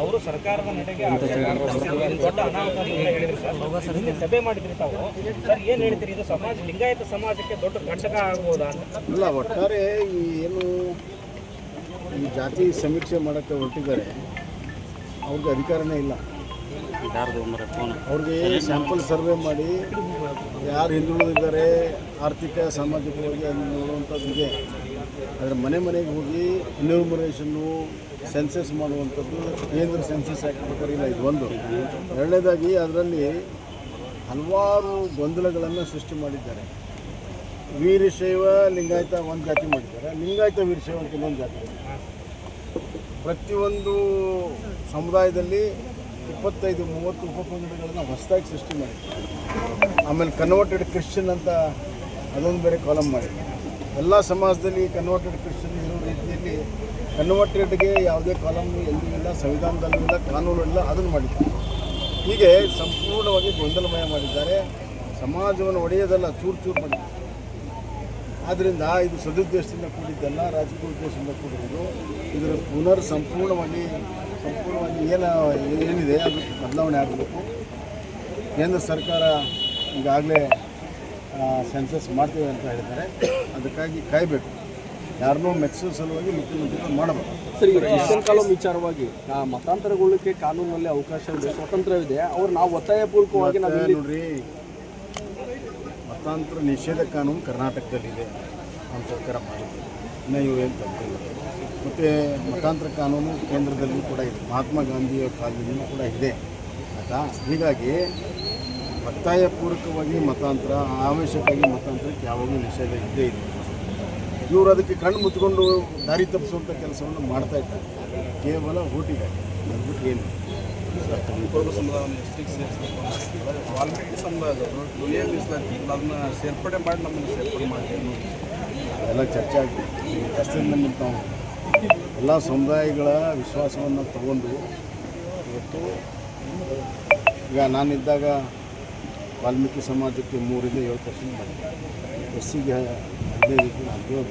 ಅವರು ಸರ್ಕಾರದ ನಡೆಗೆ ದೊಡ್ಡ ಅನಾಹುತ ಹೇಳಿದ್ರು ಸಭೆ ಮಾಡಿದ್ರಿ ತಾವು. ಸರ್ ಏನ್ ಹೇಳ್ತೀರಿ? ಇದು ಸಮಾಜ ಲಿಂಗಾಯತ ಸಮಾಜಕ್ಕೆ ದೊಡ್ಡ ಕಂಟಕ ಆಗ್ಬೋದಾ ಅಂತ. ಇಲ್ಲ ಒಟ್ಟಾರೆ ಈ ಏನು ಈ ಜಾತಿ ಸಮೀಕ್ಷೆ ಮಾಡೋಕ್ಕೆ ಹೊರಟಿದ್ದಾರೆ. ಅವ್ರಿಗೆ ಅಧಿಕಾರನೇ ಇಲ್ಲ. ಯಾರ್ದು ಮರ ಫೋನ್ ಅವ್ರಿಗೆ ಸ್ಯಾಂಪಲ್ ಸರ್ವೆ ಮಾಡಿ ಯಾರು ಹಿಂದುಳಿದಿದ್ದಾರೆ ಆರ್ಥಿಕ ಸಾಮಾಜಿಕವಾಗಿ ಅದನ್ನು ನೋಡುವಂಥದ್ದು ಇದೆ. ಆದರೆ ಮನೆ ಮನೆಗೆ ಹೋಗಿ ಇನ್ಯೂಮರೇಷನ್ನು ಸೆನ್ಸಸ್ ಮಾಡುವಂಥದ್ದು ಕೇಂದ್ರ ಸೆನ್ಸಸ್ ಇಲ್ಲ, ಇದು ಒಂದು. ಎರಡನೇದಾಗಿ ಅದರಲ್ಲಿ ಹಲವಾರು ಗೊಂದಲಗಳನ್ನು ಸೃಷ್ಟಿ ಮಾಡಿದ್ದಾರೆ. ವೀರಶೈವ, ಲಿಂಗಾಯತ ಒಂದು ಜಾತಿ ಮಾಡಿದ್ದಾರೆ. ಲಿಂಗಾಯತ, ವೀರಶೈವ ಇನ್ನೊಂದು ಜಾತಿ. ಪ್ರತಿಯೊಂದು ಸಮುದಾಯದಲ್ಲಿ ಇಪ್ಪತ್ತೈದು, ಮೂವತ್ತು ಉಪಪಂಗಡಗಳನ್ನು ಹೊಸದಾಗಿ ಸೃಷ್ಟಿ ಮಾಡಿದ್ದಾರೆ. ಆಮೇಲೆ ಕನ್ವರ್ಟೆಡ್ ಕ್ರಿಶ್ಚಿಯನ್ ಅಂತ ಅದೊಂದು ಬೇರೆ ಕಾಲಮ್ ಮಾಡಿದ್ದಾರೆ. ಎಲ್ಲ ಸಮಾಜದಲ್ಲಿ ಕನ್ವರ್ಟೆಡ್ ಕ್ರಿಶ್ಚಿಯನ್ ಇರೋ ರೀತಿಯಲ್ಲಿ ಕನ್ವರ್ಟೆಡ್ಗೆ ಯಾವುದೇ ಕಾಲಮ್ ಎಲ್ಲೂ ಇಲ್ಲ, ಸಂವಿಧಾನದಲ್ಲೂ ಇಲ್ಲ ಕಾನೂನು ಇಲ್ಲ, ಅದನ್ನು ಮಾಡಿದ್ದಾರೆ. ಹೀಗೆ ಸಂಪೂರ್ಣವಾಗಿ ಗೊಂದಲಮಯ ಮಾಡಿದ್ದಾರೆ. ಸಮಾಜವನ್ನು ಒಡೆಯೋದಲ್ಲ ಚೂರು ಚೂರು ಮಾಡಿದ್ದಾರೆ. ಆದ್ದರಿಂದ ಇದು ಸದುದ್ದೇಶದಿಂದ ಕೂಡಿದ್ದಲ್ಲ, ರಾಜಕೀಯ ಉದ್ದೇಶದಿಂದ ಕೂಡಿರೋದು. ಇದರ ಪುನರ್ ಸಂಪೂರ್ಣವಾಗಿ ಸಂಪೂರ್ಣವಾಗಿ ಏನು, ಏನಿದೆ, ಅದು ಬದಲಾವಣೆ ಆಗಬೇಕು. ಕೇಂದ್ರ ಸರ್ಕಾರ ಈಗಾಗಲೇ ಸೆನ್ಸಸ್ ಮಾಡ್ತೀವಿ ಅಂತ ಹೇಳಿದ್ದಾರೆ. ಅದಕ್ಕಾಗಿ ಕಾಯಬೇಕು. ಯಾರನ್ನೂ ಮೆಚ್ಚೋ ಸಲುವಾಗಿ ಮುಖ್ಯಮಂತ್ರಿಗಳು ಮಾಡಬೇಕು. ಸರಿ ಈಗ ಕ್ರಿಶ್ಚಿಯನ್ ಕಾಲಂ ವಿಚಾರವಾಗಿ ಮತಾಂತರಗೊಳ್ಳಕ್ಕೆ ಕಾನೂನಲ್ಲಿ ಅವಕಾಶ ಇದೆ ಸ್ವಾತಂತ್ರ್ಯವಿದೆ ಅವ್ರು ನಾವು ಒತ್ತಾಯಪೂರ್ವಕವಾಗಿ ನಾವು ನೋಡ್ರಿ ಮತಾಂತರ ನಿಷೇಧ ಕಾನೂನು ಕರ್ನಾಟಕದಲ್ಲಿದೆ ನಮ್ಮ ಸರ್ಕಾರ ಮಾಡಿದೆ ಇನ್ನು ಏನು ತಪ್ಪಿಲ್ಲ. ಮತ್ತು ಮತಾಂತರ ಕಾನೂನು ಕೇಂದ್ರದಲ್ಲೂ ಕೂಡ ಇದೆ. ಮಹಾತ್ಮ ಗಾಂಧಿಯ ಕಾಲದಲ್ಲೂ ಕೂಡ ಇದೆ. ಆಯಿತಾ? ಹೀಗಾಗಿ ಒತ್ತಾಯಪೂರ್ವಕವಾಗಿ ಮತಾಂತರ ಆವೇಶಕ್ಕಾಗಿ ಮತಾಂತರಕ್ಕೆ ಯಾವಾಗಲೂ ನಿಷೇಧ ಇದ್ದೇ ಇದೆ. ಇವರು ಅದಕ್ಕೆ ಕಣ್ಣು ಮುಚ್ಕೊಂಡು ದಾರಿ ತಪ್ಪಿಸುವಂಥ ಕೆಲಸವನ್ನು ಮಾಡ್ತಾ ಇದ್ದಾರೆ. ಕೇವಲ ಓಟಿಗೆ ಅದ್ಬಿಟ್ಟು ಏನು ಸೇರ್ಪಡೆ ಮಾಡಿ ನಮ್ಮನ್ನು ಸೇರ್ಪಡೆ ಮಾಡಿ ಎಲ್ಲ ಚರ್ಚೆ ಆಗಿದೆ ಕಷ್ಟದಿಂದ ನಿಂತು ಎಲ್ಲ ಸಮುದಾಯಗಳ ವಿಶ್ವಾಸವನ್ನು ತಗೊಂಡು ಇವತ್ತು ಈಗ ನಾನಿದ್ದಾಗ ವಾಲ್ಮೀಕಿ ಸಮಾಜಕ್ಕೆ ಮೂರಿಂದ ಏಳು ಪರ್ಸೆಂಟ್ ಬಂದಿದೆ ಎಸ್ ಸಿಗೆ ಹದಿನೈದು ಹದಿನೇಳು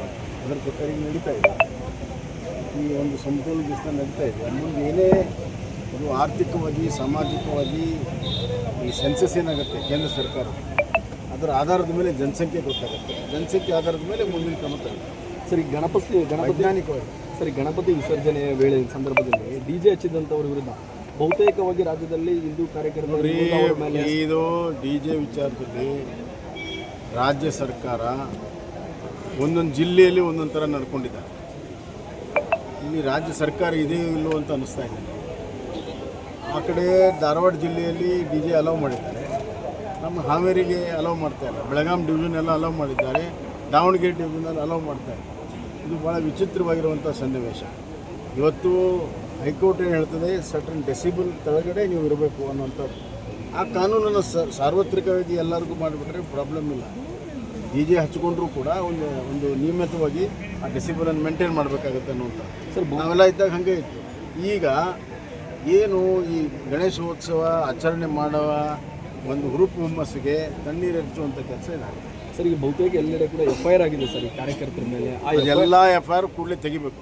ಅದರ ಪ್ರಕಾರ ಈಗ ನಡೀತಾ ಇದೆ. ಈ ಒಂದು ಸಮತೋಲ ದಿವಸ ನಡೀತಾ ಇದೆ. ಮುಂದೆ ಏನೇ ಇದು ಆರ್ಥಿಕವಾಗಿ ಸಾಮಾಜಿಕವಾಗಿ ಈ ಸೆನ್ಸಸ್ ಏನಾಗುತ್ತೆ ಕೇಂದ್ರ ಸರ್ಕಾರ ಅದರ ಆಧಾರದ ಮೇಲೆ ಜನಸಂಖ್ಯೆ ಗೊತ್ತಾಗುತ್ತೆ. ಜನಸಂಖ್ಯೆ ಆಧಾರದ ಮೇಲೆ ಮುಂದಿನ ಕ್ರಮ. ಸರ್ ಈ ಗಣಪತಿ ಗಣಪತಿ ಸರಿ ಗಣಪತಿ ವಿಸರ್ಜನೆಯ ವೇಳೆ ಸಂದರ್ಭದಲ್ಲಿ ಡಿ ಜೆ ಹಚ್ಚಿದಂಥವ್ರ ವಿರುದ್ಧ ಬಹುತೇಕವಾಗಿ ರಾಜ್ಯದಲ್ಲಿ ಹಿಂದೂ ಮೇಲೆ ಇದು ಡಿ ಜೆ ವಿಚಾರದಲ್ಲಿ ರಾಜ್ಯ ಸರ್ಕಾರ ಒಂದೊಂದು ಜಿಲ್ಲೆಯಲ್ಲಿ ಒಂದೊಂದು ಥರ ನಡ್ಕೊಂಡಿದ್ದಾರೆ. ಇಲ್ಲಿ ರಾಜ್ಯ ಸರ್ಕಾರ ಇದೆಯೋ ಇಲ್ಲೋ ಅಂತ ಅನ್ನಿಸ್ತಾ ಇದೆ. ಆ ಕಡೆ ಧಾರವಾಡ ಜಿಲ್ಲೆಯಲ್ಲಿ ಡಿ ಜೆ ಅಲೌ ಮಾಡಿದ್ದಾರೆ. ನಮ್ಮ ಹಾವೇರಿಗೆ ಅಲೌ ಮಾಡ್ತಾ ಇಲ್ಲ. ಬೆಳಗಾಂ ಡಿವಿಷನ್ ಎಲ್ಲ ಅಲೌ ಮಾಡಿದ್ದಾರೆ. ದಾವಣಗೆರೆ ಡಿವಿಷನಲ್ಲಿ ಅಲೌ ಮಾಡ್ತಾ ಇಲ್ಲ. ಇದು ಭಾಳ ವಿಚಿತ್ರವಾಗಿರುವಂಥ ಸನ್ನಿವೇಶ. ಇವತ್ತು ಹೈಕೋರ್ಟ್ ಏನು ಹೇಳ್ತದೆ ಸರ್ಟನ್ ಡೆಸಿಬಲ್ ಕೆಳಗಡೆ ನೀವು ಇರಬೇಕು ಅನ್ನುವಂಥದ್ದು ಆ ಕಾನೂನನ್ನು ಸ ಸಾರ್ವತ್ರಿಕವಾಗಿ ಎಲ್ಲರಿಗೂ ಮಾಡಿಬಿಟ್ರೆ ಪ್ರಾಬ್ಲಮ್ ಇಲ್ಲ. ಡಿ ಜೆ ಹಚ್ಕೊಂಡ್ರೂ ಕೂಡ ಒಂದು ಒಂದು ನಿಯಮಿತವಾಗಿ ಆ ಡೆಸಿಬಲನ್ನು ಮೇಂಟೈನ್ ಮಾಡಬೇಕಾಗುತ್ತೆ ಅನ್ನುವಂಥದ್ದು ಸರ್ ನಾವೆಲ್ಲ ಇದ್ದಾಗ ಹಾಗೆ ಇತ್ತು. ಈಗ ಏನು ಈ ಗಣೇಶೋತ್ಸವ ಆಚರಣೆ ಮಾಡುವ ಒಂದು ಹುರುಪು ಹುಮ್ಮಸ್ಸಿಗೆ ತಣ್ಣೀರು ಹೆಚ್ಚುವಂಥ ಕೆಲಸ ಇದಾಗಿದೆ ಸರ್ ಈಗ ಬಹುತೇಕ ಎಲ್ಲೆಡೆ ಕೂಡ ಎಫ್ ಐ ಆರ್ ಆಗಿದೆ ಸರ್ ಈ ಕಾರ್ಯಕರ್ತರ ಮೇಲೆ. ಎಲ್ಲ ಎಫ್ ಐ ಆರ್ ಕೂಡಲೇ ತೆಗಿಬೇಕು.